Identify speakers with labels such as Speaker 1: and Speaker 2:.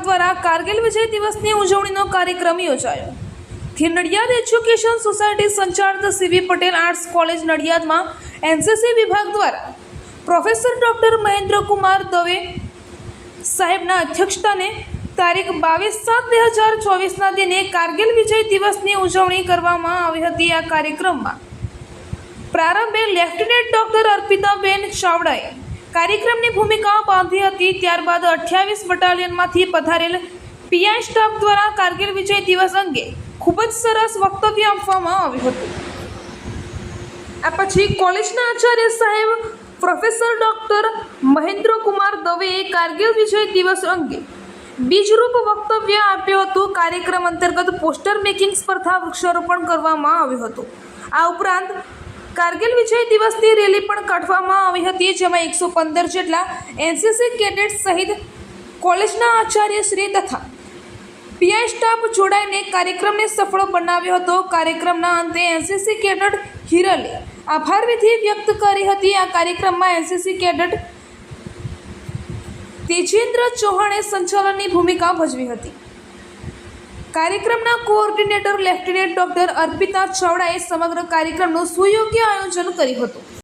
Speaker 1: દ્વારા કારગિલ વિજય દિવસની ઉજવણીનો કાર્યક્રમ યોજાયો. થી નડિયાદ એજ્યુકેશન સોસાયટી સંચાલિત સીવી પટેલ આર્ટ્સ કોલેજ નડિયાદમાં એનસીસી વિભાગ દ્વારા પ્રોફેસર ડૉક્ટર મહેન્દ્રકુમાર દવે સાહેબના અધ્યક્ષતાને તારીખ બાવીસ સાત બે હજાર ચોવીસના દિને કારગિલ વિજય દિવસની ઉજવણી કરવામાં આવી હતી આ કાર્યક્રમમાં. પ્રારંભે લેફ્ટનન્ટ ડૉક્ટર અર્પિતાબેન ચાવડાએ કાર્યક્રમની ભૂમિકા બાંધી હતી. ત્યારબાદ અઠ્યાવીસ બટાલિયનમાંથી પધારેલ પીઆઈ સ્ટાફ દ્વારા કારગિલ વિજય દિવસ અંગે ખૂબ જ સરસ વક્તવ્ય આપવામાં આવ્યું હતું. આ પછી કોલેજના આચાર્ય સાહેબ પ્રોફેસર ડોક્ટર મહેન્દ્ર કુમાર દવેએ કારગિલ વિજય દિવસ અંગે બીજરૂપ વક્તવ્ય આપ્યું હતું. કાર્યક્રમ અંતર્ગત પોસ્ટર મેકિંગ સ્પર્ધા વૃક્ષારોપણ કરવામાં આવ્યું હતું. આ ઉપરાંત કારગિલ વિજય દિવસની રેલી પણ કાઢવામાં આવી હતી, જેમાં એકસો પંદર જેટલા એનસીસી કેડેટ સહિત કોલેજના આચાર્ય શ્રી તથા પીઆઈ સ્ટાફ જોડાઈને કાર્યક્રમને સફળ બનાવ્યો હતો. કાર્યક્રમના અંતે એનસીસી કેડેટ હિરલે આભાર વિધિ વ્યક્ત કરી હતી. આ કાર્યક્રમમાં એનસીસી કેડેટ તેજેન્દ્ર ચૌહાણે સંચાલનની ભૂમિકા ભજવી હતી. કાર્યક્રમના કોઓર્ડિનેટર લેફ્ટનન્ટ ડોક્ટર અર્પિતા ચાવડાએ સમગ્ર કાર્યક્રમનું સુયોગ્ય આયોજન કર્યું હતું.